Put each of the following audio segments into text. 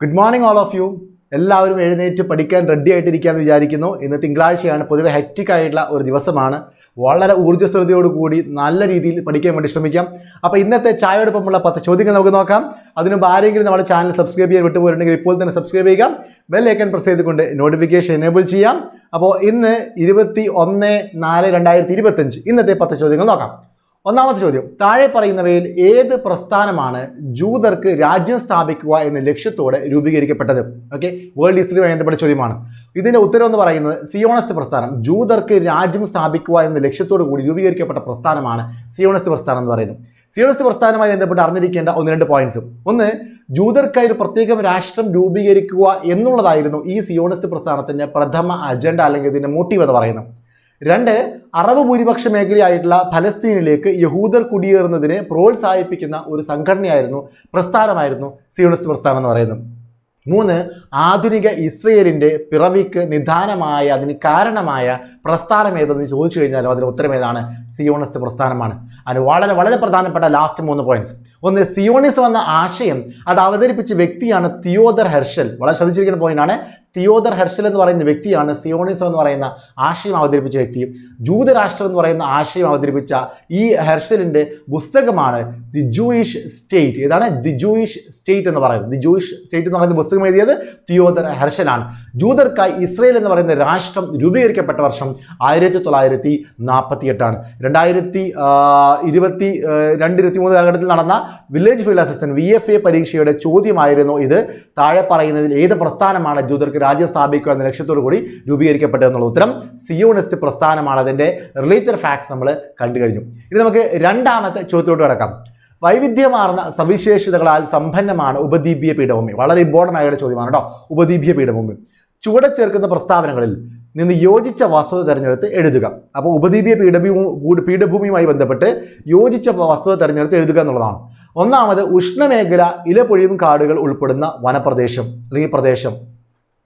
Good morning all of you എല്ലാവരും എഴുന്നേറ്റ് പഠിക്കാൻ റെഡി ആയിട്ടിരിക്കാമെന്ന് വിചാരിക്കുന്നു. ഇന്ന് തിങ്കളാഴ്ചയാണ്. പൊതുവെ ഹെക്റ്റിക് ആയിട്ടുള്ള ഒരു ദിവസമാണ്. വളരെ ഊർജസ്വലതയോട് കൂടി നല്ല രീതിയിൽ പഠിക്കാൻ വേണ്ടി ശ്രമിക്കാം. അപ്പോൾ ഇന്നത്തെ ചായയോടൊപ്പമുള്ള പത്ത് ചോദ്യങ്ങൾ നമുക്ക് നോക്കാം. അതിന് ആരെങ്കിലും നമ്മുടെ ചാനൽ സബ്സ്ക്രൈബ് ചെയ്യാൻ വിട്ടുപോയിട്ടുണ്ടെങ്കിൽ ഇപ്പോൾ തന്നെ സബ്സ്ക്രൈബ് ചെയ്യുക. ബെൽ ഐക്കൺ പ്രസ് ചെയ്തുകൊണ്ട് നോട്ടിഫിക്കേഷൻ എനേബിൾ ചെയ്യാം. അപ്പോൾ ഇന്ന് ഇരുപത്തി ഒന്ന് നാല് രണ്ടായിരത്തി ഇരുപത്തഞ്ച് ഇന്നത്തെ പത്ത് ചോദ്യങ്ങൾ നോക്കാം. ഒന്നാമത്തെ ചോദ്യം. താഴെ പറയുന്നവയിൽ ഏത് പ്രസ്ഥാനമാണ് ജൂതർക്ക് രാജ്യം സ്ഥാപിക്കുക എന്ന ലക്ഷ്യത്തോടെ രൂപീകരിക്കപ്പെട്ടത്? ഓക്കെ വേൾഡ് ഹിസ്റ്ററി വേണ്ടപ്പെട്ട ചോദ്യമാണ്. ഇതിന്റെ ഉത്തരം എന്ന് പറയുന്നത് സിയോണസ്റ്റ് പ്രസ്ഥാനം. ജൂതർക്ക് രാജ്യം സ്ഥാപിക്കുക എന്ന ലക്ഷ്യത്തോടു കൂടി രൂപീകരിക്കപ്പെട്ട പ്രസ്ഥാനമാണ് സിയോണസ്റ്റ് പ്രസ്ഥാനം എന്ന് പറയുന്നത്. സിയോണസ്റ്റ് പ്രസ്ഥാനവുമായി ബന്ധപ്പെട്ട് അറിഞ്ഞിരിക്കേണ്ട ഒന്ന് രണ്ട് പോയിന്റ്സ് ഒന്ന് ജൂതർക്കായി ഒരു പ്രത്യേകം രാഷ്ട്രം രൂപീകരിക്കുക എന്നുള്ളതായിരുന്നു ഈ സിയോണിസ്റ്റ് പ്രസ്ഥാനത്തിന്റെ പ്രഥമ അജണ്ട അല്ലെങ്കിൽ ഇതിന്റെ മോട്ടീവ് എന്ന് പറയുന്നത്. രണ്ട് അറബ് ഭൂരിപക്ഷ മേഖലയായിട്ടുള്ള ഫലസ്തീനിലേക്ക് യഹൂദർ കുടിയേറുന്നതിനെ പ്രോത്സാഹിപ്പിക്കുന്ന ഒരു സംഘടനയായിരുന്നു പ്രസ്ഥാനമായിരുന്നു സിയോണിസ്റ്റ് പ്രസ്ഥാനം എന്ന് പറയുന്നത്. മൂന്ന് ആധുനിക ഇസ്രയേലിന്റെ പിറവിക്ക് നിദാനമായ അതിന് കാരണമായ പ്രസ്ഥാനം ഏതെന്ന് ചോദിച്ചു കഴിഞ്ഞാലും അതിന് ഉത്തരം ഏതാണ്? സിയോണിസ്റ്റ് പ്രസ്ഥാനമാണ്. അതിന് വളരെ വളരെ പ്രധാനപ്പെട്ട ലാസ്റ്റ് മൂന്ന് പോയിന്റ്സ് ഒന്ന് സിയോണിസം എന്ന ആശയം അത് അവതരിപ്പിച്ച വ്യക്തിയാണ് തിയോദർ ഹെർഷൽ. വളരെ ശ്രദ്ധിച്ചിരിക്കുന്ന പോയിന്റാണ് തിയോദർ ഹെർഷൽ എന്ന് പറയുന്ന വ്യക്തിയാണ് സിയോണിസം എന്ന് പറയുന്ന ആശയം അവതരിപ്പിച്ച വ്യക്തി. ജൂതരാഷ്ട്രം എന്ന് പറയുന്ന ആശയം അവതരിപ്പിച്ച ഈ ഹെർഷലിന്റെ പുസ്തകമാണ് ദി ജൂയിഷ് സ്റ്റേറ്റ്. ഏതാണ് ദി ജൂയിഷ് സ്റ്റേറ്റ് എന്ന് പറയുന്നത്. ദി ജൂയിഷ് സ്റ്റേറ്റ് എന്ന് പറയുന്ന പുസ്തകം എഴുതിയത് തിയോദർ ഹെർഷലാണ്. ജൂതർക്കായി ഇസ്രയേൽ എന്ന് പറയുന്ന രാഷ്ട്രം രൂപീകരിക്കപ്പെട്ട വർഷം ആയിരത്തി തൊള്ളായിരത്തി നാൽപ്പത്തി എട്ടാണ് രണ്ടായിരത്തി ഇരുപത്തി രണ്ട് ഇരുപത്തി മൂന്ന് കാലഘട്ടത്തിൽ നടന്ന village field assistant V F A പരീക്ഷയുടെ ചോദ്യമായിരുന്നു ഇത്. താഴെ പറയുന്നതിൽ ഏത് പ്രസ്ഥാനമാണ് ജൂതർക്ക് രാജ്യം സ്ഥാപിക്കുക എന്ന ലക്ഷ്യത്തോടു കൂടി രൂപീകരിക്കപ്പെട്ടു എന്നുള്ള ഉത്തരം സിയോണിസ്റ്റ് പ്രസ്ഥാനമാണ്. അതിന്റെ റിലേറ്റഡ് ഫാക്ട്സ് നമ്മൾ കണ്ടു കഴിഞ്ഞു. ഇനി നമുക്ക് രണ്ടാമത്തെ ചോദ്യത്തോട്ട് കിടക്കാം. വൈവിധ്യമാർന്ന സവിശേഷതകളാൽ സമ്പന്നമാണ് ഉപദ്വീപീയ പീഠഭൂമി. വളരെ ഇമ്പോർട്ടന്റ് ആയ ചോദ്യമാണ് കേട്ടോ. ഉപദ്വീപീയ പീഠഭൂമി. ചുവടെ ചേർക്കുന്ന പ്രസ്താവനകളിൽ നിന്ന് യോജിച്ച വസ്തുത തിരഞ്ഞെടുത്ത് എഴുതുക. അപ്പോൾ ഉപദ്വീപീയ പീഠഭൂമി പീഠഭൂമിയുമായി ബന്ധപ്പെട്ട് യോജിച്ച വസ്തുത തിരഞ്ഞെടുത്ത് എഴുതുക എന്നുള്ളതാണ്. ഒന്നാമത് ഉഷ്ണമേഖല ഇലപൊഴിയും കാടുകൾ ഉൾപ്പെടുന്ന വനപ്രദേശം അല്ലെങ്കിൽ പ്രദേശം.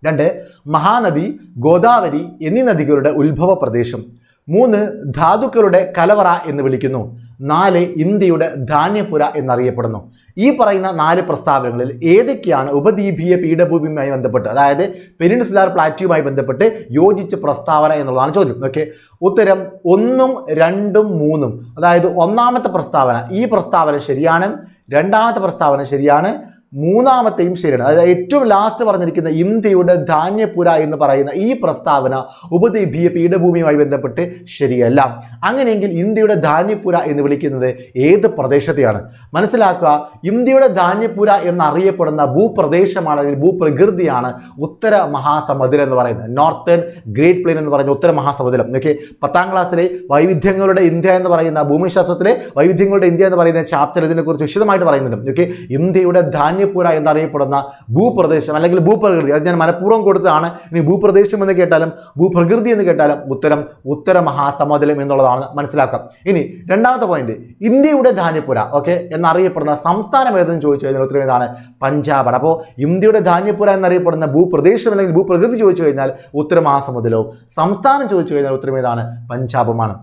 രണ്ട് മഹാനദി ഗോദാവരി എന്നീ നദികളുടെ ഉത്ഭവ പ്രദേശം. മൂന്ന് ധാതുക്കളുടെ കലവറ എന്ന് വിളിക്കുന്നു. നാല് ഇന്ത്യയുടെ ധാന്യപുര എന്നറിയപ്പെടുന്നു. ഈ പറയുന്ന നാല് പ്രസ്താവനകളിൽ ഏതൊക്കെയാണ് ഉപദ്വീപീയ പീഠഭൂമിയുമായി ബന്ധപ്പെട്ട് അതായത് പെരിൻസിലാർ പ്ലാറ്റിയുമായി ബന്ധപ്പെട്ട് യോജിച്ച പ്രസ്താവന എന്നുള്ളതാണ് ചോദ്യം. ഓക്കെ. ഉത്തരം ഒന്നും രണ്ടും മൂന്നും. അതായത് ഒന്നാമത്തെ പ്രസ്താവന ഈ പ്രസ്താവന ശരിയാണ് രണ്ടാമത്തെ പ്രസ്താവന ശരിയാണ് മൂന്നാമത്തെയും ശരിയാണ് അതായത് ഏറ്റവും ലാസ്റ്റ് പറഞ്ഞിരിക്കുന്ന ഇന്ത്യയുടെ ധാന്യപുര എന്ന് പറയുന്ന ഈ പ്രസ്താവന ഉപദ്വീപീയ പീഠഭൂമിയുമായി ബന്ധപ്പെട്ട് ശരിയല്ല. അങ്ങനെയെങ്കിൽ ഇന്ത്യയുടെ ധാന്യപുര എന്ന് വിളിക്കുന്നത് ഏത് പ്രദേശത്തെയാണ്? മനസ്സിലാക്കുക ഇന്ത്യയുടെ ധാന്യപുര എന്നറിയപ്പെടുന്ന ഭൂപ്രദേശമാണ് അല്ലെങ്കിൽ ഭൂപ്രകൃതിയാണ് ഉത്തര മഹാസമുദ്രം എന്ന് പറയുന്നത്. നോർത്തേൺ ഗ്രേറ്റ് പ്ലെയിൻ എന്ന് പറയുന്ന ഉത്തര മഹാസമുദ്രം. ഓക്കെ പത്താം ക്ലാസ്സിലെ വൈവിധ്യങ്ങളുടെ ഇന്ത്യ എന്ന് പറയുന്ന ഭൂമിശാസ്ത്രത്തിലെ വൈവിധ്യങ്ങളുടെ ഇന്ത്യ എന്ന് പറയുന്ന ചാപ്റ്റർ ഇതിനെക്കുറിച്ച് വിശദമായിട്ട് പറയുന്നുണ്ട്. ഓക്കെ ഇന്ത്യയുടെ ധാന്യ ധാന്യപുര എന്നറിയപ്പെടുന്ന ഭൂപ്രദേശം അല്ലെങ്കിൽ ഭൂപ്രകൃതി. അത് ഞാൻ മനഃപൂർവം കൊടുത്തതാണ്. ഇനി ഭൂപ്രദേശം എന്ന് കേട്ടാലും ഭൂപ്രകൃതി എന്ന് കേട്ടാലും ഉത്തരം ഉത്തര മഹാസമുദ്രം എന്നുള്ളതാണ് മനസ്സിലാക്കാം. ഇനി രണ്ടാമത്തെ പോയിന്റ് ഇന്ത്യയുടെ ധാന്യപ്പുര ഓക്കെ എന്നറിയപ്പെടുന്ന സംസ്ഥാനം ഏതെന്ന് ചോദിച്ചു കഴിഞ്ഞാൽ ഉത്തരം ഏതാണ് പഞ്ചാബാണ്. അപ്പോൾ ഇന്ത്യയുടെ ധാന്യപ്പുര എന്നറിയപ്പെടുന്ന ഭൂപ്രദേശം അല്ലെങ്കിൽ ഭൂപ്രകൃതി ചോദിച്ചു കഴിഞ്ഞാൽ ഉത്തര മഹാസമുദ്രവും സംസ്ഥാനം ചോദിച്ചു കഴിഞ്ഞാൽ ഉത്തരം ഏതാണ് പഞ്ചാബുമാണ്.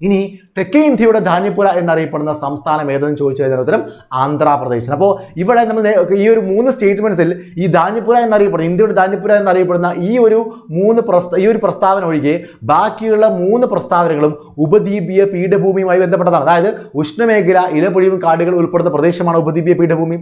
ഇനി തെക്കേ ഇന്ത്യയുടെ ധാന്യപ്പുര എന്നറിയപ്പെടുന്ന സംസ്ഥാനം ഏതെന്ന് ചോദിച്ചു കഴിഞ്ഞാൽ ഉത്തരം ആന്ധ്രാപ്രദേശ് അപ്പോൾ ഇവിടെ നമ്മൾ ഈ ഒരു മൂന്ന് സ്റ്റേറ്റ്മെന്റ്സിൽ ഈ ധാന്യപ്പുര എന്നറിയപ്പെടുന്ന ഇന്ത്യയുടെ ധാന്യപ്പുര എന്നറിയപ്പെടുന്ന ഈ ഒരു മൂന്ന് പ്രസ്ത ഈ ഒരു പ്രസ്താവന ഒഴികെ ബാക്കിയുള്ള മൂന്ന് പ്രസ്താവനകളും ഉപദ്വീപീയ പീഠഭൂമിയുമായി ബന്ധപ്പെട്ടതാണ്. അതായത് ഉഷ്ണമേഖല ഇലപൊഴിയും കാടുകൾ ഉൾപ്പെടുന്ന പ്രദേശമാണ് ഉപദ്വീപീയ പീഠഭൂമി.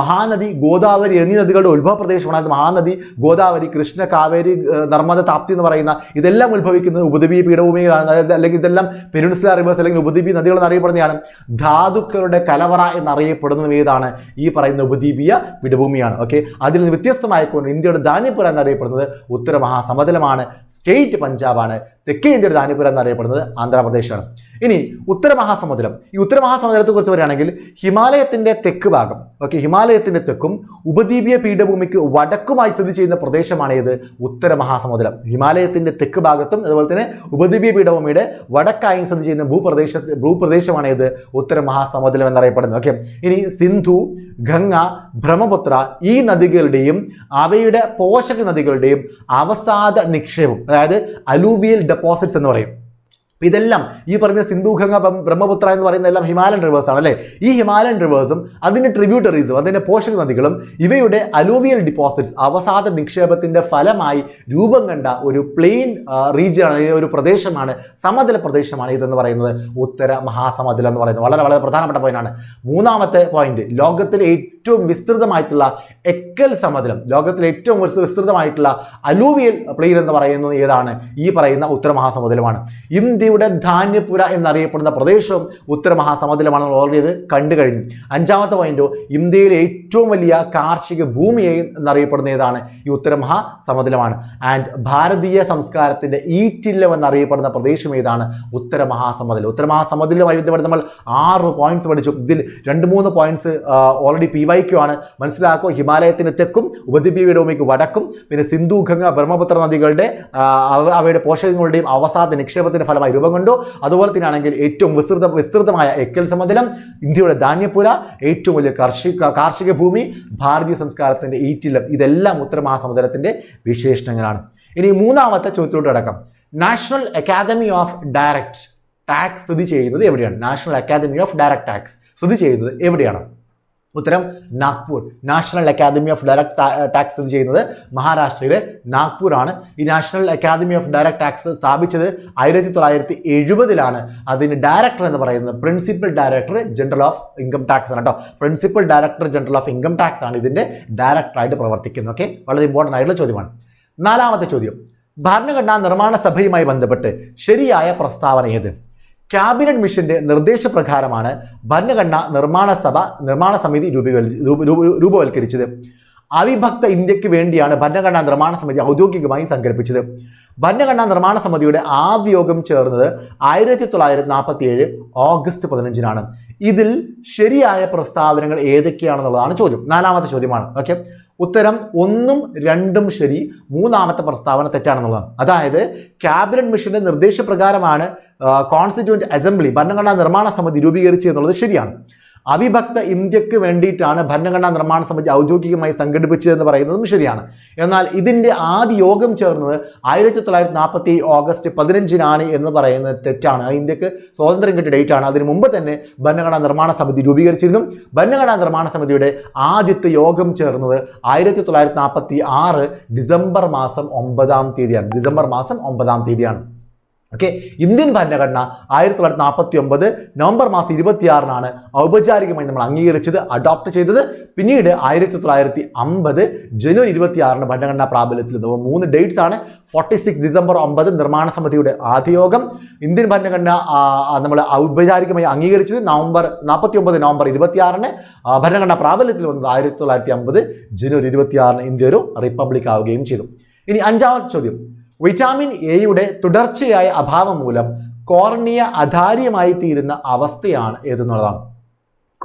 മഹാനദി ഗോദാവരി എന്നീ നദികളുടെ ഉത്ഭവ പ്രദേശമാണ്. അതായത് മഹാനദി ഗോദാവരി കൃഷ്ണ കാവേരി നർമ്മദ താപ്തി എന്ന് പറയുന്ന ഇതെല്ലാം ഉത്ഭവിക്കുന്നത് ഉപദ്വീപീയ പീഠഭൂമിയിലാണ്. അല്ലെങ്കിൽ ഇതെല്ലാം പെരുൻസുലാർ റിവേഴ്സ് അല്ലെങ്കിൽ ഉപദ്വീപി നദികൾ എന്നറിയപ്പെടുന്നതാണ് ധാതുക്കളുടെ കലവറ എന്നറിയപ്പെടുന്ന ഏതാണ്? ഈ പറയുന്ന ഉപദ്വീപീയ പിടഭൂമിയാണ്. ഓക്കെ അതിൽ നിന്ന് വ്യത്യസ്തമായിക്കൊണ്ട് ഇന്ത്യയുടെ ധാന്യപുര എന്നറിയപ്പെടുന്നത് ഉത്തര മഹാസമുദ്രമാണ് സ്റ്റേറ്റ് പഞ്ചാബാണ്. തെക്കേ ഇന്ത്യയുടെ ധാന്യപുര എന്നറിയപ്പെടുന്നത് ആന്ധ്രാപ്രദേശാണ്. ഇനി ഉത്തരമഹാസമുദ്രം. ഈ ഉത്തരമഹാസമുദ്രത്തെ കുറിച്ച് പറയുകയാണെങ്കിൽ ഹിമാലയത്തിന്റെ തെക്ക് ഭാഗം ഓക്കെ ഹിമാലയത്തിന്റെ തെക്കും ഉപദ്വീപീയ പീഠഭൂമിക്ക് വടക്കുമായി സ്ഥിതി ചെയ്യുന്ന പ്രദേശമാണ് ഇത് ഉത്തരമഹാസമുദ്രം. ഹിമാലയത്തിന്റെ തെക്ക് ഭാഗത്തും അതുപോലെ തന്നെ ഉപദ്വീപീയ പീഠഭൂമിയുടെ വടക്കായി സ്ഥിതി ചെയ്യുന്ന ഭൂപ്രദേശ ഭൂപ്രദേശമാണ് ഇത് ഉത്തരമഹാസമുദ്രം എന്നറിയപ്പെടുന്നത് ഓക്കെ ഇനി സിന്ധു ഗംഗ ബ്രഹ്മപുത്ര ഈ നദികളുടെയും അവയുടെ പോഷക നദികളുടെയും അവസാദ നിക്ഷേപം അതായത് അലൂവിയൽ ഡെപ്പോസിറ്റ്സ് എന്ന് പറയും. ഇതെല്ലാം ഈ പറഞ്ഞ സിന്ധു ഗംഗ ബ്രഹ്മപുത്ര എന്ന് പറയുന്ന എല്ലാം ഹിമാലയൻ ആണ് അല്ലേ? ഈ ഹിമാലയൻ റിവേഴ്സും അതിന്റെ ട്രിബ്യൂട്ടറീസും അതിന്റെ പോഷക നദികളും ഇവയുടെ അലൂവിയൽ ഡിപ്പോസിറ്റ്സ് അവസാദ നിക്ഷേപത്തിന്റെ ഫലമായി രൂപം കണ്ട ഒരു പ്ലെയിൻ അല്ലെങ്കിൽ ഒരു പ്രദേശമാണ് സമതല പ്രദേശമാണ് ഇതെന്ന് പറയുന്നത്. ഉത്തര മഹാസമതലം എന്ന് പറയുന്നത്. വളരെ വളരെ പ്രധാനപ്പെട്ട പോയിന്റാണ് മൂന്നാമത്തെ പോയിന്റ് ലോകത്തിലെ ഏറ്റവും വിസ്തൃതമായിട്ടുള്ള എക്കൽ സമതലം ലോകത്തിലെ ഏറ്റവും വിസ്തൃതമായിട്ടുള്ള അലൂവിയൽ പ്ലെയിൻ എന്ന് പറയുന്നത് ഏതാണ്? ഈ പറയുന്ന ഉത്തര മഹാസമുദ്രമാണ് ഇന്ത്യയുടെ ധാന്യപുര എന്നറിയപ്പെടുന്ന പ്രദേശവും ഉത്തര മഹാസമുദ്രമാണ് ഓൾറെഡി കണ്ടു കഴിഞ്ഞു. അഞ്ചാമത്തെ പോയിന്റോ ഇന്ത്യയിലെ ഏറ്റവും വലിയ കാർഷിക ഭൂമിയായി എന്നറിയപ്പെടുന്ന ഏതാണ് ഈ ഉത്തര മഹാസമുദ്രമാണ്. ആൻഡ് ഭാരതീയ സംസ്കാരത്തിന്റെ ഈറ്റില്ലം എന്നറിയപ്പെടുന്ന പ്രദേശം ഏതാണ്? ഉത്തര മഹാസമുദ്രം. ഉത്തര മഹാസമുദ്രവുമായി ബന്ധപ്പെട്ട് നമ്മൾ ആറ് പോയിന്റ്സ് പഠിച്ചു. ഇതിൽ രണ്ട് മൂന്ന് പോയിന്റ്സ് ഓൾറെഡി പി വൈക്കു ആണ് മനസ്സിലാക്കുക ഹിമാലയത്തിന് തെക്കും ഉപദ്വീപിയുടെ വടക്കും പിന്നെ സിന്ധു ഗംഗ ബ്രഹ്മപുത്ര നദികളുടെ അവയുടെ പോഷകങ്ങളുടെയും അവസാദ നിക്ഷേപത്തിന്റെ ഫലമായി രൂപം കൊണ്ടു. അതുപോലെ തന്നെയാണെങ്കിൽ ഏറ്റവും വിസ്തൃത വിസ്തൃതമായ എക്കൽ സമതലം ഇന്ത്യയുടെ ധാന്യപ്പുര ഏറ്റവും വലിയ കാർഷിക കാർഷിക ഭൂമി ഭാരതീയ സംസ്കാരത്തിന്റെ ഈറ്റില്ലം ഇതെല്ലാം ഉത്തരമഹാസമതലത്തിന്റെ വിശേഷണങ്ങളാണ്. ഇനി മൂന്നാമത്തെ ചോദ്യത്തിലോട്ട് അടക്കം national academy of direct tax സ്ഥിതി ചെയ്യുന്നത് എവിടെയാണ്? National academy of direct tax സ്ഥിതി ചെയ്യുന്നത് എവിടെയാണ്? ഉത്തരം Nagpur. National academy of direct tax സ്ഥിതി ചെയ്യുന്നത് മഹാരാഷ്ട്രയിലെ നാഗ്പൂർ ആണ് ഈ national academy of direct tax സ്ഥാപിച്ചത് ആയിരത്തി തൊള്ളായിരത്തി എഴുപതിലാണ് അതിന് ഡയറക്ടർ എന്ന് പറയുന്നത് principal director general of income tax ആണ് കേട്ടോ. Principal director general of income tax ആണ് ഇതിന്റെ ഡയറക്ടറായിട്ട് പ്രവർത്തിക്കുന്നത്. ഓക്കെ? വളരെ ഇമ്പോർട്ടന്റ് ആയിട്ടുള്ള ചോദ്യമാണ്. നാലാമത്തെ ചോദ്യം. ഭരണഘടനാ നിർമ്മാണ സഭയുമായി ബന്ധപ്പെട്ട് ശരിയായ പ്രസ്താവന ഏത്? ക്യാബിനറ്റ് മിഷന്റെ നിർദ്ദേശപ്രകാരമാണ് ഭരണഘടനാ നിർമ്മാണ സഭ നിർമ്മാണ സമിതി രൂപവൽക്കരിച്ചത്. അവിഭക്ത ഇന്ത്യയ്ക്ക് വേണ്ടിയാണ് ഭരണഘടനാ നിർമ്മാണ സമിതി ഔദ്യോഗികമായി സംഘടിപ്പിച്ചത്. ഭരണഘടനാ നിർമ്മാണ സമിതിയുടെ ആദ്യ യോഗം ചേർന്നത് ആയിരത്തി തൊള്ളായിരത്തി നാൽപ്പത്തി ഏഴ് ഓഗസ്റ്റ് പതിനഞ്ചിനാണ്. ഇതിൽ ശരിയായ പ്രസ്താവനകൾ ഏതൊക്കെയാണെന്നുള്ളതാണ് ചോദ്യം. നാലാമത്തെ ചോദ്യമാണ്. ഓക്കെ. ഉത്തരം ഒന്നും രണ്ടും ശരി. മൂന്നാമത്തെ പ്രസ്താവന തെറ്റാണെന്നുള്ളതാണ്. അതായത് ക്യാബിനറ്റ് മിഷന്റെ നിർദ്ദേശപ്രകാരമാണ് കോൺസ്റ്റിറ്റ്യൂന്റ് അസംബ്ലി ഭരണഘടനാ നിർമ്മാണ സമിതി രൂപീകരിച്ചത് എന്നുള്ളത് ശരിയാണ്. അവിഭക്ത ഇന്ത്യയ്ക്ക് വേണ്ടിയിട്ടാണ് ഭരണഘടനാ നിർമ്മാണ സമിതി ഔദ്യോഗികമായി സംഘടിപ്പിച്ചതെന്ന് പറയുന്നതും ശരിയാണ്. എന്നാൽ ഇതിന്റെ ആദ്യ യോഗം ചേർന്നത് ആയിരത്തി തൊള്ളായിരത്തി നാൽപ്പത്തി ഓഗസ്റ്റ് പതിനഞ്ചിനാണ് എന്ന് പറയുന്നത് തെറ്റാണ്. ഇന്ത്യയ്ക്ക് സ്വാതന്ത്ര്യം കിട്ടിയ ഡേറ്റ് ആണ്. അതിന് മുമ്പ് തന്നെ ഭരണഘടനാ നിർമ്മാണ സമിതി രൂപീകരിച്ചിരുന്നു. ഭരണഘടനാ നിർമ്മാണ സമിതിയുടെ ആദ്യത്തെ യോഗം ചേർന്നത് ആയിരത്തി തൊള്ളായിരത്തി നാൽപ്പത്തി ആറ് ഡിസംബർ മാസം ഒമ്പതാം തീയതിയാണ്. ഡിസംബർ മാസം ഒമ്പതാം തീയതിയാണ്. ഓക്കെ ഇന്ത്യൻ ഭരണഘടന ആയിരത്തി തൊള്ളായിരത്തി നാൽപ്പത്തി ഒമ്പത് നവംബർ മാസം ഇരുപത്തിയാറിനാണ് ഔപചാരികമായി നമ്മൾ അംഗീകരിച്ചത് അഡോപ്റ്റ് ചെയ്തത്. പിന്നീട് ആയിരത്തി തൊള്ളായിരത്തി അമ്പത് ജനുവരി ഇരുപത്തിയാറിന് ഭരണഘടനാ പ്രാബല്യത്തിൽ. മൂന്ന് ഡേറ്റ്സ് ആണ്. ഫോർട്ടി സിക്സ് ഡിസംബർ ഒമ്പത് നിർമ്മാണ സമിതിയുടെ ആദ്യയോഗം ഇന്ത്യൻ ഭരണഘടന നമ്മൾ ഔപചാരികമായി അംഗീകരിച്ചത് നവംബർ നാൽപ്പത്തി ഒമ്പത് നവംബർ ഇരുപത്തിയാറിന്. ഭരണഘടനാ പ്രാബല്യത്തിൽ വന്നത് ആയിരത്തി തൊള്ളായിരത്തി അമ്പത് ജനുവരി ഇരുപത്തിയാറിന് ഇന്ത്യ ഒരു റിപ്പബ്ലിക് ആവുകയും ചെയ്തു. ഇനി അഞ്ചാമത്തെ ചോദ്യം. വിറ്റാമിൻ എയുടെ തുടർച്ചയായ അഭാവം മൂലം കോർണിയ അധാര്യമായി തീരുന്ന അവസ്ഥയാണ് ഏതെന്നുള്ളതാണ്.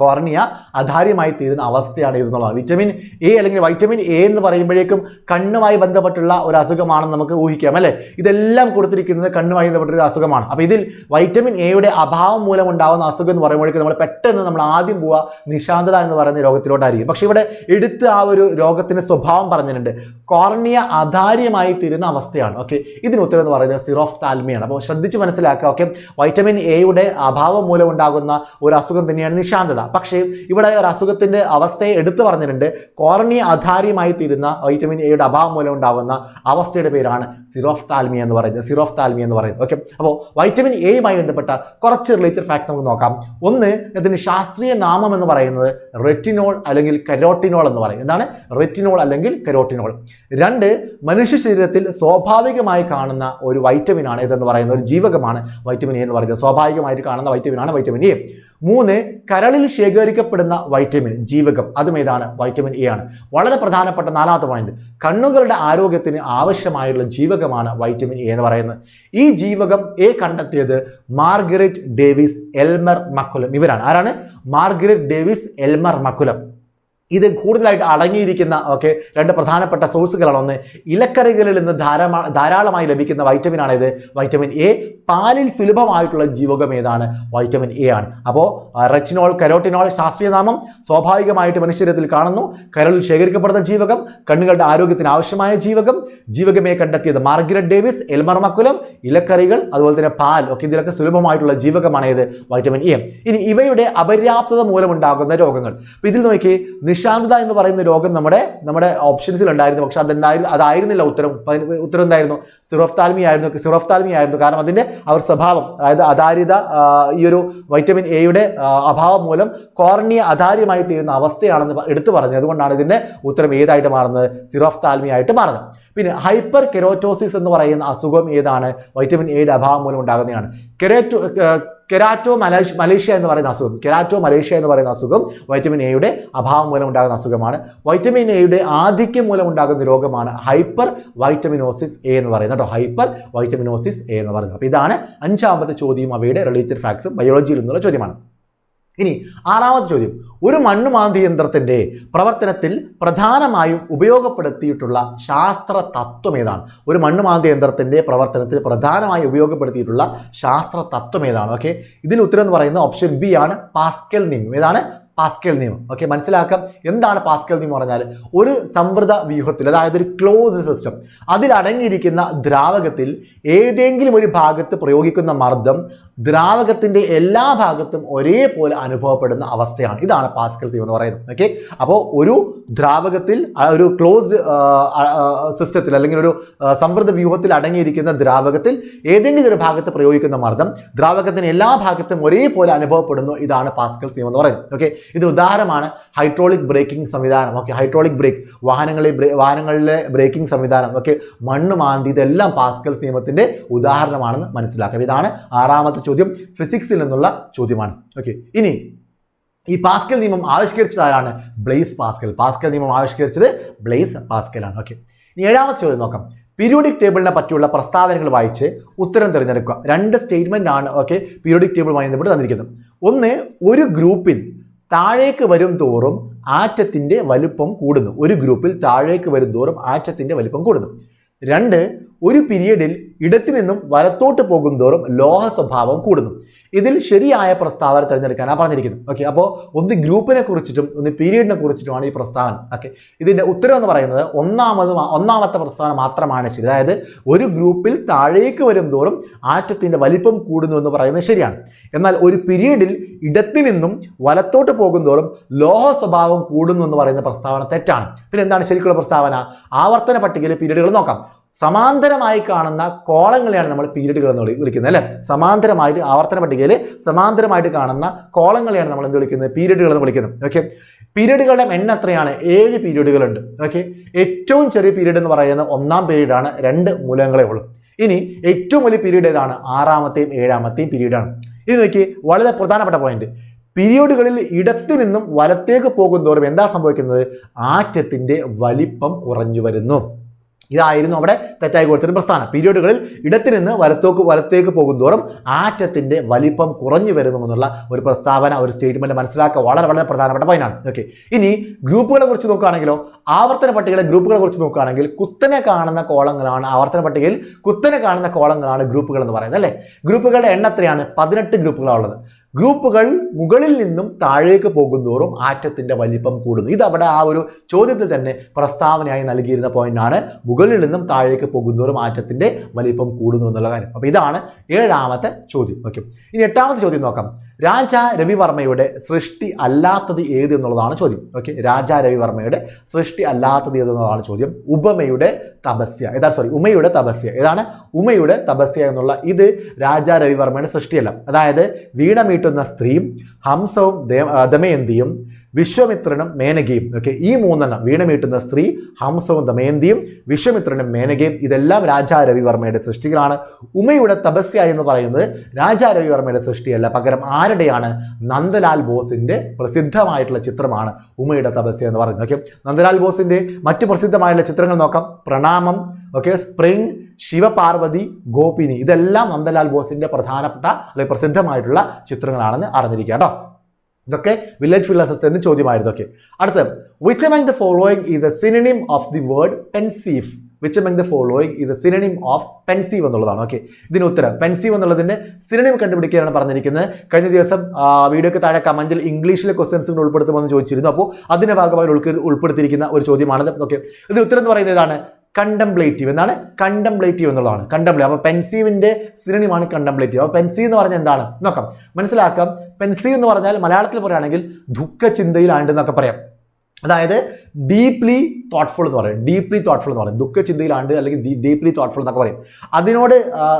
കോർണിയ അധാര്യമായി തീരുന്ന അവസ്ഥയാണ് ഇതെന്നുള്ളതാണ്. വിറ്റമിൻ എ അല്ലെങ്കിൽ വൈറ്റമിൻ എ എന്ന് പറയുമ്പോഴേക്കും കണ്ണുമായി ബന്ധപ്പെട്ടുള്ള ഒരു അസുഖമാണെന്ന് നമുക്ക് ഊഹിക്കാം അല്ലേ? ഇതെല്ലാം കൊടുത്തിരിക്കുന്നത് കണ്ണുമായി ബന്ധപ്പെട്ട ഒരു അസുഖമാണ്. അപ്പോൾ ഇതിൽ വൈറ്റമിൻ എയുടെ അഭാവം മൂലം ഉണ്ടാകുന്ന അസുഖം എന്ന് പറയുമ്പോഴേക്കും നമ്മൾ പെട്ടെന്ന് നമ്മൾ ആദ്യം പോവുക നിശാന്തത എന്ന് പറയുന്ന രോഗത്തിലോട്ടായിരിക്കും. പക്ഷേ ഇവിടെ എടുത്ത് ആ ഒരു രോഗത്തിന്റെ സ്വഭാവം പറഞ്ഞിട്ടുണ്ട്. കോർണിയ അധാര്യമായി തീരുന്ന അവസ്ഥയാണ്. ഓക്കെ ഇതിന് ഉത്തരം എന്ന് പറയുന്നത് സിറോഫ് താൽമിയാണ് അപ്പോൾ ശ്രദ്ധിച്ച് മനസ്സിലാക്കുക. ഓക്കെ വൈറ്റമിൻ എയുടെ അഭാവം മൂലം ഉണ്ടാകുന്ന ഒരു അസുഖം തന്നെയാണ് നിശാന്തത. പക്ഷേ ഇവിടെ ഒരു അസുഖത്തിന്റെ അവസ്ഥയെ എടുത്തു പറഞ്ഞിട്ടുണ്ട്. കോർണിയ ആധാരിയമായി തീരുന്ന വൈറ്റമിൻ എയുടെ അഭാവം മൂലം ഉണ്ടാകുന്ന അവസ്ഥയുടെ പേരാണ് സിറോഫ് താൽമി എന്ന് പറയുന്നത്. സിറോഫ് താൽമി എന്ന് പറയുന്നത്. ഓക്കെ അപ്പോൾ വൈറ്റമിൻ എയുമായി ബന്ധപ്പെട്ട കുറച്ച് റിലേറ്റഡ് ഫാക്ട്സ് നമുക്ക് നോക്കാം. ഒന്ന് ഇതിന് ശാസ്ത്രീയ നാമം എന്ന് പറയുന്നത് റെറ്റിനോൾ അല്ലെങ്കിൽ കരോട്ടിനോൾ എന്ന് പറയും. എന്താണ്? റെറ്റിനോൾ അല്ലെങ്കിൽ കരോട്ടിനോൾ രണ്ട് മനുഷ്യ ശരീരത്തിൽ സ്വാഭാവികമായി കാണുന്ന ഒരു വൈറ്റമിനാണ് ഇതെന്ന് പറയുന്ന ഒരു ജീവകമാണ് വൈറ്റമിൻ എ എന്ന് പറയുന്നത്. സ്വാഭാവികമായിട്ട് കാണുന്ന വൈറ്റമിനാണ് വൈറ്റമിൻ എ മൂന്ന് കരളിൽ ശേഖരിക്കപ്പെടുന്ന വൈറ്റമിൻ ജീവകം. അതും ഏതാണ്? വൈറ്റമിൻ എ ആണ്. വളരെ പ്രധാനപ്പെട്ട നാലാമത്തെ പോയിന്റ് കണ്ണുകളുടെ ആരോഗ്യത്തിന് ആവശ്യമായുള്ള ജീവകമാണ് വൈറ്റമിൻ എ എന്ന് പറയുന്നത്. ഈ ജീവകം എ കണ്ടെത്തിയത് മാർഗരറ്റ് ഡേവിസ് എൽമർ മക്കുലം. ഇവരാണ്. ആരാണ്? Margaret Davis Elmer McCollum. ഇത് കൂടുതലായിട്ട് അടങ്ങിയിരിക്കുന്ന ഓക്കെ രണ്ട് പ്രധാനപ്പെട്ട സോഴ്സുകളാണ്. ഒന്ന് ഇലക്കറികളിൽ നിന്ന് ധാരാള ധാരാളമായി ലഭിക്കുന്ന വൈറ്റമിനാണ് ഇത് വൈറ്റമിൻ എ പാലിൽ സുലഭമായിട്ടുള്ള ജീവകം ഏതാണ്? വൈറ്റമിൻ എ ആണ്. അപ്പോൾ റെറ്റിനോൾ കരോട്ടിനോൾ ശാസ്ത്രീയ നാമം സ്വാഭാവികമായിട്ട് മനുഷ്യരത്തിൽ കാണുന്നു. കരളിൽ ശേഖരിക്കപ്പെടുന്ന ജീവകം കണ്ണുകളുടെ ആരോഗ്യത്തിന് ആവശ്യമായ ജീവകം ജീവകമേ കണ്ടെത്തിയത് മാർഗ്രറ്റ് ഡേവിസ് എൽമർ മക്കുലം ഇലക്കറികൾ അതുപോലെ തന്നെ പാൽ ഒക്കെ ഇതിലൊക്കെ സുലഭമായിട്ടുള്ള ജീവകമാണ് ഏത് വൈറ്റമിൻ എ ഇനി ഇവയുടെ അപര്യാപ്തത മൂലമുണ്ടാകുന്ന രോഗങ്ങൾ. ഇതിൽ നോക്കി നിശാന്തത എന്ന് പറയുന്ന രോഗം നമ്മുടെ നമ്മുടെ ഓപ്ഷൻസിൽ ഉണ്ടായിരുന്നു. പക്ഷെ അതെന്തായിരുന്നു? അതായിരുന്നില്ല ഉത്തരം. ഉത്തരം എന്തായിരുന്നു? സിറോഫ്താൽമി ആയിരുന്നു. സിറോഫ്താൽമി ആയിരുന്നു. കാരണം അതിന്റെ അവർ സ്വഭാവം അതായത് അധാരിത ഈ ഒരു വൈറ്റമിൻ എയുടെ അഭാവം മൂലം കോർണിയ അധാര്യമായി തീരുന്ന അവസ്ഥയാണെന്ന് എടുത്തു പറഞ്ഞത്. അതുകൊണ്ടാണ് ഇതിന്റെ ഉത്തരം ഏതായിട്ട് മാറുന്നത്? സിറോഫ്താൽമി ആയിട്ട് മാറുന്നത്. പിന്നെ ഹൈപ്പർ കെരോറ്റോസിസ് എന്ന് പറയുന്ന അസുഖം ഏതാണ്? വൈറ്റമിൻ എയുടെ അഭാവം മൂലം ഉണ്ടാകുന്നതാണ്. കെരാറ്റോ കെരാറ്റോ മലേഷ്യ മലേഷ്യ എന്ന് പറയുന്ന അസുഖം. കെരാറ്റോ മലേഷ്യ എന്ന് പറയുന്ന അസുഖം വൈറ്റമിൻ എയുടെ അഭാവം മൂലം ഉണ്ടാകുന്ന അസുഖമാണ്. വൈറ്റമിൻ എയുടെ ആധിക്യം മൂലം ഉണ്ടാകുന്ന രോഗമാണ് ഹൈപ്പർ വൈറ്റമിനോസിസ് എ എന്ന് പറയുന്നത് കേട്ടോ. ഹൈപ്പർ വൈറ്റമിനോസിസ് എ എന്ന് പറയുന്നത്. അപ്പോൾ ഇതാണ് അഞ്ചാമത്തെ ചോദ്യം അവയുടെ റിലേറ്റഡ് ഫാക്ട്സും. ബയോളജിയിൽ നിന്നുള്ള ചോദ്യമാണ്. ഇനി ആറാമത്തെ ചോദ്യം. ഒരു മണ്ണുമാന്തി യന്ത്രത്തിന്റെ പ്രവർത്തനത്തിൽ പ്രധാനമായും ഉപയോഗപ്പെടുത്തിയിട്ടുള്ള ശാസ്ത്ര തത്വം ഏതാണ് ഒരു മണ്ണുമാന്തി യന്ത്രത്തിന്റെ പ്രവർത്തനത്തിൽ പ്രധാനമായി ഉപയോഗപ്പെടുത്തിയിട്ടുള്ള ശാസ്ത്ര തത്വം ഏതാണ് ഓക്കെ ഇതിന് ഉത്തരം എന്ന് പറയുന്നത് ഓപ്ഷൻ ബി ആണ്. പാസ്കൽ നിയമം. ഏതാണ്? പാസ്കൽ നിയമം. ഓക്കെ മനസ്സിലാക്കാം. എന്താണ് പാസ്കൽ നിയമം പറഞ്ഞാൽ? ഒരു സമ്പ്രദ വ്യൂഹത്തിൽ അതായത് ഒരു ക്ലോസ് സിസ്റ്റം അതിലടങ്ങിയിരിക്കുന്ന ദ്രാവകത്തിൽ ഏതെങ്കിലും ഒരു ഭാഗത്ത് പ്രയോഗിക്കുന്ന മർദ്ദം ദ്രാവകത്തിന്റെ എല്ലാ ഭാഗത്തും ഒരേപോലെ അനുഭവപ്പെടുന്ന അവസ്ഥയാണ്. ഇതാണ് പാസ്കൽ തീം എന്ന് പറയുന്നത്. ഓക്കെ അപ്പോൾ ഒരു ദ്രാവകത്തിൽ ഒരു ക്ലോസ്ഡ് സിസ്റ്റത്തിൽ അല്ലെങ്കിൽ ഒരു സമൃദ്ധ വ്യൂഹത്തിൽ അടങ്ങിയിരിക്കുന്ന ദ്രാവകത്തിൽ ഏതെങ്കിലും ഒരു ഭാഗത്ത് പ്രയോഗിക്കുന്ന മർദ്ദം ദ്രാവകത്തിന് എല്ലാ ഭാഗത്തും ഒരേപോലെ അനുഭവപ്പെടുന്നു. ഇതാണ് പാസ്കൽ തീം എന്ന് പറയുന്നത്. ഓക്കെ ഇത് ഉദാഹരണമാണ് ഹൈഡ്രോളിക് ബ്രേക്കിംഗ് സംവിധാനം. ഓക്കെ ഹൈഡ്രോളിക് ബ്രേക്ക് വാഹനങ്ങളിൽ വാഹനങ്ങളിലെ ബ്രേക്കിംഗ് സംവിധാനം. ഓക്കെ മണ്ണ് മാന്തി ഇതെല്ലാം പാസ്കൽ നിയമത്തിന്റെ ഉദാഹരണമാണെന്ന് മനസ്സിലാക്കാം. ഇതാണ് ആറാമത്തെ ചോദ്യം ഫിസിക്സിൽ നിന്നുള്ള ചോദ്യമാണ്. ഓക്കെ ഇനി ഈ പാസ്കൽ നിയമം ആവിഷ്കരിച്ചത് ആരാണ്? Blaze Pascal. പാസ്കൽ നിയമം ആവിഷ്കരിച്ചത് ബ്ലേസ് പാസ്കലാണ് ഓക്കെ ഇനി ഏഴാമത്തെ ചോദ്യം നോക്കാം. പീരിയോഡിക് ടേബിളിനെ പറ്റിയുള്ള പ്രസ്താവനകൾ വായിച്ച് ഉത്തരം തിരഞ്ഞെടുക്കുക. രണ്ട് സ്റ്റേറ്റ്മെന്റ് ആണ് ഓക്കെ പീരിയോഡിക് ടേബിളുമായി ബന്ധപ്പെട്ട് തന്നിരിക്കുന്നത്. ഒന്ന് ഒരു ഗ്രൂപ്പിൽ താഴേക്ക് വരും തോറും ആറ്റത്തിന്റെ വലുപ്പം കൂടുന്നു. ഒരു ഗ്രൂപ്പിൽ താഴേക്ക് വരും തോറും ആറ്റത്തിന്റെ വലുപ്പം കൂടുന്നു. രണ്ട് ഒരു പീരിയഡിൽ ഇടത്തു നിന്നും വലത്തോട്ട് പോകും തോറും ലോഹ സ്വഭാവം കൂടുന്നു. ഇതിൽ ശരിയായ പ്രസ്താവന തിരഞ്ഞെടുക്കാനാണ് പറഞ്ഞിരിക്കുന്നത് ഓക്കെ അപ്പോൾ ഒന്ന് ഗ്രൂപ്പിനെ കുറിച്ചിട്ടും ഒന്ന് പീരീഡിനെ കുറിച്ചിട്ടുമാണ് ഈ പ്രസ്താവന. ഓക്കെ ഇതിന്റെ ഉത്തരം എന്ന് പറയുന്നത് ഒന്നാമത് ഒന്നാമത്തെ പ്രസ്താവന മാത്രമാണ് ശരി. അതായത് ഒരു ഗ്രൂപ്പിൽ താഴേക്ക് വരും തോറും ആറ്റത്തിന്റെ വലിപ്പം കൂടുന്നു എന്ന് പറയുന്നത് ശരിയാണ്. എന്നാൽ ഒരു പീരീഡിൽ ഇടത്തു നിന്നും വലത്തോട്ട് പോകും തോറും ലോഹ സ്വഭാവം കൂടുന്നു എന്ന് പറയുന്ന പ്രസ്താവന തെറ്റാണ്. പിന്നെ എന്താണ് ശരിക്കുള്ള പ്രസ്താവന? ആവർത്തന പട്ടികയിലെ പീരീഡുകൾ നോക്കാം. സമാന്തരമായി കാണുന്ന കോളങ്ങളെയാണ് നമ്മൾ പീരീഡുകൾ എന്ന് വിളിക്കുന്നത് അല്ലേ? സമാന്തരമായിട്ട് ആവർത്തന പട്ടികയിൽ സമാന്തരമായിട്ട് കാണുന്ന കോളങ്ങളെയാണ് നമ്മൾ എന്ത് വിളിക്കുന്നത്? പീരീഡുകൾ എന്ന് വിളിക്കുന്നത്. ഓക്കെ പീരീഡുകളുടെ എണ്ണം എത്രയാണ്? ഏഴ് പീരീഡുകളുണ്ട് ഓക്കെ ഏറ്റവും ചെറിയ പീരീഡ് എന്ന് പറയുന്ന ഒന്നാം പീരീഡാണ് രണ്ട് മൂലങ്ങളെ ഉള്ളൂ. ഇനി ഏറ്റവും വലിയ പീരീഡ് ഏതാണ്? ആറാമത്തെയും ഏഴാമത്തെയും പീരീഡാണ് ഇത് നോക്കി വളരെ പ്രധാനപ്പെട്ട പോയിന്റ് പീരിയോഡുകളിൽ ഇടത്തു നിന്നും വലത്തേക്ക് പോകും എന്താ സംഭവിക്കുന്നത്? ആറ്റത്തിന്റെ വലിപ്പം കുറഞ്ഞു വരുന്നു. ഇതായിരുന്നു അവിടെ തെറ്റായി കൊടുത്തിരുന്ന പ്രസ്ഥാനം. പീരിയഡുകളിൽ ഇടത്തു നിന്ന് വലത്തോക്ക് വലത്തേക്ക് പോകുന്തോറും ആറ്റത്തിന്റെ വലിപ്പം കുറഞ്ഞു വരുന്നു എന്നുള്ള ഒരു പ്രസ്താവന ഒരു സ്റ്റേറ്റ്മെന്റ് മനസ്സിലാക്കുക വളരെ വളരെ പ്രധാനപ്പെട്ട പോയിന്റാണ് ഓക്കെ ഇനി ഗ്രൂപ്പുകളെ കുറിച്ച് നോക്കുകയാണെങ്കിലോ ആവർത്തന പട്ടികയിലെ ഗ്രൂപ്പുകളെ കുറിച്ച് നോക്കുകയാണെങ്കിൽ കുത്തനെ കാണുന്ന കോളങ്ങളാണ് ആവർത്തന പട്ടികയിൽ കുത്തനെ കാണുന്ന കോളങ്ങളാണ് ഗ്രൂപ്പുകൾ എന്ന് പറയുന്നത് അല്ലേ? ഗ്രൂപ്പുകളുടെ എണ്ണം എത്രയാണ്? പതിനെട്ട് ഗ്രൂപ്പുകളാണ് ഉള്ളത്. ഗ്രൂപ്പുകൾ മുകളിൽ നിന്നും താഴേക്ക് പോകുന്തോറും ആറ്റത്തിന്റെ വലിപ്പം കൂടുന്നു. ഇത് അവിടെ ആ ഒരു ചോദ്യത്തിൽ തന്നെ പ്രസ്താവനയായി നൽകിയിരുന്ന പോയിന്റാണ് മുകളിൽ നിന്നും താഴേക്ക് പോകുന്തോറും ആറ്റത്തിന്റെ വലിപ്പം കൂടുന്നു എന്നുള്ള കാര്യം. അപ്പോൾ ഇതാണ് ഏഴാമത്തെ ചോദ്യം. ഓക്കെ ഇനി എട്ടാമത്തെ ചോദ്യം നോക്കാം. രാജ രവിവർമ്മയുടെ സൃഷ്ടി അല്ലാത്തത് ഏത് എന്നുള്ളതാണ് ചോദ്യം. ഓക്കെ രാജ രവിവർമ്മയുടെ സൃഷ്ടി അല്ലാത്തത് ഏത് എന്നുള്ളതാണ് ചോദ്യം. ഉപമയുടെ തപസ്യ. ഏതാണ്? സോറി ഉമയുടെ തപസ്യ. ഏതാണ്? ഉമയുടെ തപസ്യ എന്നുള്ള ഇത് രാജ രവിവർമ്മയുടെ സൃഷ്ടിയല്ല. അതായത് വീണമീട്ടുന്ന സ്ത്രീയും ഹംസവും ദമയന്തിയും വിശ്വമിത്രനും മേനകയും. ഓക്കെ ഈ മൂന്നെണ്ണം വീണമീട്ടുന്ന സ്ത്രീ ഹംസവും ദമയന്തിയും വിശ്വമിത്രനും മേനകയും ഇതെല്ലാം രാജാ രവിവർമ്മയുടെ സൃഷ്ടികളാണ്. ഉമയുടെ തപസ്യ എന്ന് പറയുന്നത് രാജാ രവിവർമ്മയുടെ സൃഷ്ടിയല്ല. പകരം ആരുടെയാണ്? നന്ദലാൽ ബോസിന്റെ പ്രസിദ്ധമായിട്ടുള്ള ചിത്രമാണ് ഉമയുടെ തപസ്യ എന്ന് പറയുന്നത്. ഓക്കെ നന്ദലാൽ ബോസിന്റെ മറ്റ് പ്രസിദ്ധമായിട്ടുള്ള ചിത്രങ്ങൾ നോക്കാം. പ്രണാമം ഓക്കെ സ്പ്രിംഗ് ശിവപാർവതി ഗോപിനി. ഇതെല്ലാം നന്ദലാൽ ബോസിന്റെ പ്രധാനപ്പെട്ട അല്ലെങ്കിൽ പ്രസിദ്ധമായിട്ടുള്ള ചിത്രങ്ങളാണെന്ന് അറിഞ്ഞിരിക്കുക കേട്ടോ. ഇതൊക്കെ വില്ലേജ് ഫീൽഡ് അസിസ്റ്റന്റ് ചോദ്യമായിരുന്നു. ഓക്കെ അടുത്ത which among the following is a synonym of the word pensive which among the following is a synonym of pensive എന്നുള്ളതാണ്. ഓക്കെ ഇതിന് ഉത്തരം. പെൻസീവ് എന്നുള്ളതിന്റെ സിനിമ കണ്ടുപിടിക്കാനാണ് പറഞ്ഞിരിക്കുന്നത്. കഴിഞ്ഞ ദിവസം വീഡിയോക്ക് താഴെ കമന്റിൽ ഇംഗ്ലീഷിലെ ക്വസ്റ്റ്യൻസ് ഉൾപ്പെടുത്തുമെന്ന് ചോദിച്ചിരുന്നു. അപ്പോൾ അതിന്റെ ഭാഗമായി ഉൾപ്പെടുത്തിയിരിക്കുന്ന ഒരു ചോദ്യമാണിത്. ഓക്കെ ഇതിന് ഉത്തരം എന്ന് പറയുന്നത് ഇതാണ് കണ്ടംപ്ലേറ്റീവ് എന്താണ്? കണ്ടംപ്ലേറ്റീവ് എന്നുള്ളതാണ്. കണ്ടംപ്ലേറ്റീവ് അപ്പോൾ പെൻസീവിന്റെ സിനിമയാണ് കണ്ടംപ്ലേറ്റീവ് അപ്പോൾ പെൻസീവ് എന്ന് പറഞ്ഞാൽ എന്താണ്? നോക്കാം. മനസ്സിലാക്കാം. പെൻസീവ് എന്ന് പറഞ്ഞാൽ മലയാളത്തിൽ പറയുകയാണെങ്കിൽ എന്നൊക്കെ പറയാം. അതായത് ഡീപ്ലി തോട്ട്ഫുൾ എന്ന് പറയും. ഡീപ്ലി തോട്ട്ഫുൾ എന്ന് പറയും. ദുഃഖചിന്തയിലാണ്ട് അല്ലെങ്കിൽ ഡീപ്ലി തോട്ട്ഫുൾ എന്നൊക്കെ പറയും. അതിനോട്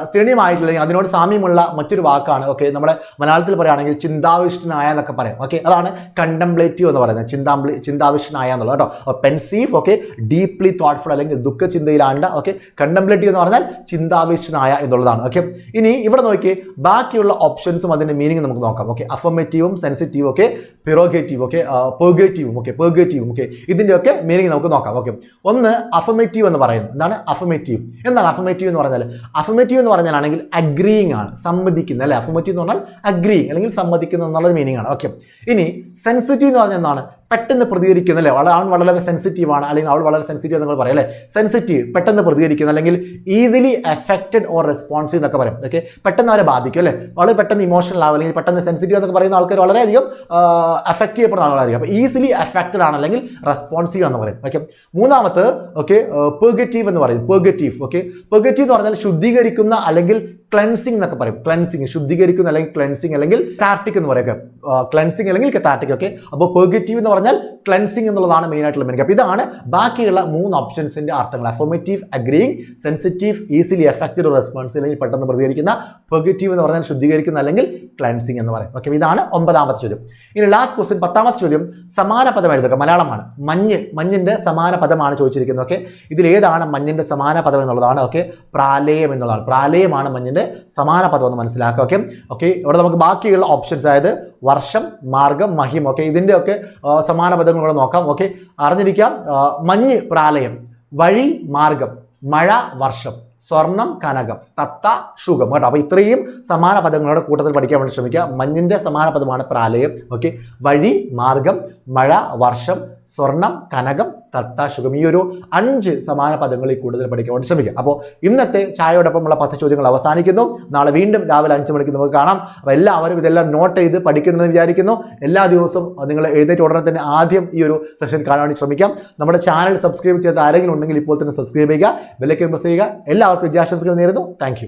സ്ഥിരമായിട്ടുള്ള അതിനോട് സാമ്യമുള്ള മറ്റൊരു വാക്കാണ് ഓക്കെ നമ്മുടെ മലയാളത്തിൽ പറയുകയാണെങ്കിൽ ചിന്താവിഷ്ടനായ എന്നൊക്കെ പറയും ഓക്കെ അതാണ് കണ്ടംപ്ലേറ്റീവ് എന്ന് പറയുന്നത്. ചിന്താംബ്ലി ചിന്താവിഷ്ടനായ എന്നുള്ളത് കേട്ടോ. പെൻസീവ് ഓക്കെ ഡീപ്ലി തോട്ട്ഫുൾ അല്ലെങ്കിൽ ദുഃഖചിന്തയിലാണ്ട് ഓക്കെ കണ്ടംപ്ലേറ്റീവ് എന്ന് പറഞ്ഞാൽ ചിന്താവിഷ്ടനായ എന്നുള്ളതാണ് ഓക്കെ ഇനി ഇവിടെ നോക്കി ബാക്കിയുള്ള ഓപ്ഷൻസും അതിന്റെ മീനിങ് നമുക്ക് നോക്കാം ഓക്കെ അഫർമേറ്റീവും സെൻസിറ്റീവും ഒക്കെ പിറോഗേറ്റീവ് ഓക്കെ പെർഗേറ്റീവും ഓക്കെ പെർഗേറ്റീവും ഓക്കെ ഇതിന്റെയൊക്കെ മീനിങ് നമുക്ക് നോക്കാം ഓക്കെ ഒന്ന് അഫമേറ്റീവ് എന്ന് പറയുന്നത്. എന്താണ്? അഫമേറ്റീവ് എന്താണ് അഫമേറ്റീവ് എന്ന് പറഞ്ഞാൽ അഫമേറ്റീവ് എന്ന് പറഞ്ഞാലാണെങ്കിൽ അഗ്രീയിങ് ആണ് സമ്മതിക്കുന്നത് അല്ലെ? അഫമേറ്റീവ് എന്ന് പറഞ്ഞാൽ അഗ്രീയിങ് അല്ലെങ്കിൽ സമ്മതിക്കുന്ന എന്നുള്ളൊരു മീനിങ് ആണ് ഓക്കെ ഇനി സെൻസിറ്റീവ് എന്ന് പറഞ്ഞാൽ എന്താണ്? പെട്ടെന്ന് പ്രതികരിക്കുന്ന അല്ലേ? വളരെ അവൻ വളരെ സെൻസിറ്റീവ് ആണ്. അല്ലെങ്കിൽ അവൾ വളരെ സെൻസിറ്റീവ് നമ്മൾ പറയാം അല്ലേ? സെൻസിറ്റീവ് പെട്ടെന്ന് പ്രതികരിക്കുന്ന അല്ലെങ്കിൽ ഈസിലി എഫക്റ്റഡ് ഓർ റെസ്പോൺസീവ് എന്നൊക്കെ പറയും. ഓക്കെ പെട്ടെന്ന് അവരെ ബാധിക്കും അല്ലേ? വളരെ പെട്ടെന്ന് ഇമോഷണൽ ആവും. അല്ലെങ്കിൽ പെട്ടെന്ന് സെൻസിറ്റീവ് എന്നൊക്കെ പറയുന്ന ആൾക്കാർ വളരെയധികം എഫക്റ്റ് ചെയ്യപ്പെടുന്ന ആളുകളായിരിക്കും അപ്പോൾ ഈസിലി എഫക്റ്റഡ് ആണ് അല്ലെങ്കിൽ റെസ്പോൺസീവ് എന്ന് പറയും. ഓക്കെ മൂന്നാമത് ഓക്കെ പെർഗറ്റീവ് എന്ന് പറയും. പെർഗറ്റീവ് ഓക്കെ പെർഗറ്റീവ് എന്ന് പറഞ്ഞാൽ ശുദ്ധീകരിക്കുന്ന അല്ലെങ്കിൽ ക്ലെൻസിങ് എന്നൊക്കെ പറയും. ക്ലൻസിങ് ശുദ്ധീകരിക്കുന്ന അല്ലെങ്കിൽ ക്ലൻസിങ് അല്ലെങ്കിൽ കാർട്ടിക് എന്ന് പറയുക. ക്ലൻസിങ് അല്ലെങ്കിൽ കത്താർട്ടിക് ഓക്കെ അപ്പോൾ പെർഗറ്റീവ് എന്ന് പറഞ്ഞാൽ ക്ലൻസിങ് എന്നുള്ളതാണ് മെയിൻ ആയിട്ടുള്ള മീനിങ് അപ്പോൾ ഇതാണ് ബാക്കിയുള്ള മൂന്ന് ഓപ്ഷൻസിന്റെ അർത്ഥങ്ങൾ. Affirmative agreeing sensitive easily affected response അല്ലെങ്കിൽ പെട്ടെന്ന് പ്രതികരിക്കുന്ന പെർഗറ്റീവ് എന്ന് പറഞ്ഞാൽ ശുദ്ധീകരിക്കുന്ന അല്ലെങ്കിൽ ക്ലൻസിങ് എന്ന് പറയും. ഓക്കെ ഇതാണ് ഒമ്പതാമത്തെ ചോദ്യം. ഇനി ലാസ്റ്റ് ക്വസ്റ്റ്യൻ പത്താമത്തെ ചോദ്യം. സമാന പദം എഴുതുക. മലയാളമാണ്. മഞ്ഞ് മഞ്ഞിന്റെ സമാന പദമാണ് ചോദിച്ചിരിക്കുന്നത് ഓക്കെ ഇതിൽ ഏതാണ് മഞ്ഞിന്റെ സമാന പദം എന്നുള്ളതാണ് ഓക്കെ പ്രാലയം എന്നുള്ളതാണ്. പ്രാലേയമാണ് മഞ്ഞിന്റെ സമാന പദം ഒന്ന് മനസ്സിലാക്കുക ഓക്കെ ഓക്കെ ഇവിടെ നമുക്ക് ബാക്കിയുള്ള ഓപ്ഷൻസ് അതായത് വർഷം മാർഗം മഹിം ഓക്കെ ഇതിന്റെ ഒക്കെ സമാന പദങ്ങൾ കൂടെ നോക്കാം ഓക്കെ അറിഞ്ഞിരിക്കാം മഞ്ഞ് പ്രാലയം വഴി മാർഗം മഴ വർഷം സ്വർണം കനകം തത്ത ശുഗം കേട്ടോ? അപ്പോൾ ഇത്രയും സമാന പദങ്ങളുടെ കൂട്ടത്തിൽ പഠിക്കാൻ വേണ്ടി ശ്രമിക്കുക മഞ്ഞിന്റെ സമാന പദമാണ് പ്രാലയം ഓക്കെ വഴി മാർഗം മഴ വർഷം സ്വർണം കനകം തത്ത ശുഗം ഈ ഒരു അഞ്ച് സമാന പദങ്ങളിൽ കൂടുതൽ പഠിക്കാൻ ശ്രമിക്കുക. അപ്പോൾ ഇന്നത്തെ ചായയോടൊപ്പമുള്ള പത്ത് ചോദ്യങ്ങൾ അവസാനിക്കുന്നു. നാളെ വീണ്ടും രാവിലെ അഞ്ച് മണിക്ക് നമുക്ക് കാണാം. അപ്പോൾ എല്ലാവരും ഇതെല്ലാം നോട്ട് ചെയ്ത് പഠിക്കുന്നെന്ന് വിചാരിക്കുന്നു. എല്ലാ ദിവസവും നിങ്ങൾ എഴുതേറ്റ് ഉടനെ തന്നെ ആദ്യം ഈ ഒരു സെഷൻ കാണാൻ ശ്രമിക്കാം. നമ്മുടെ ചാനൽ സബ്സ്ക്രൈബ് ചെയ്ത ആരെങ്കിലും ഉണ്ടെങ്കിൽ ഇപ്പോൾ തന്നെ സബ്സ്ക്രൈബ് ചെയ്യുക ബെല്ലൈക്കൻ പ്രസ് ചെയ്യുക. എല്ലാവർക്കും വിദ്യാശംസകൾ നേരുന്നു. താങ്ക്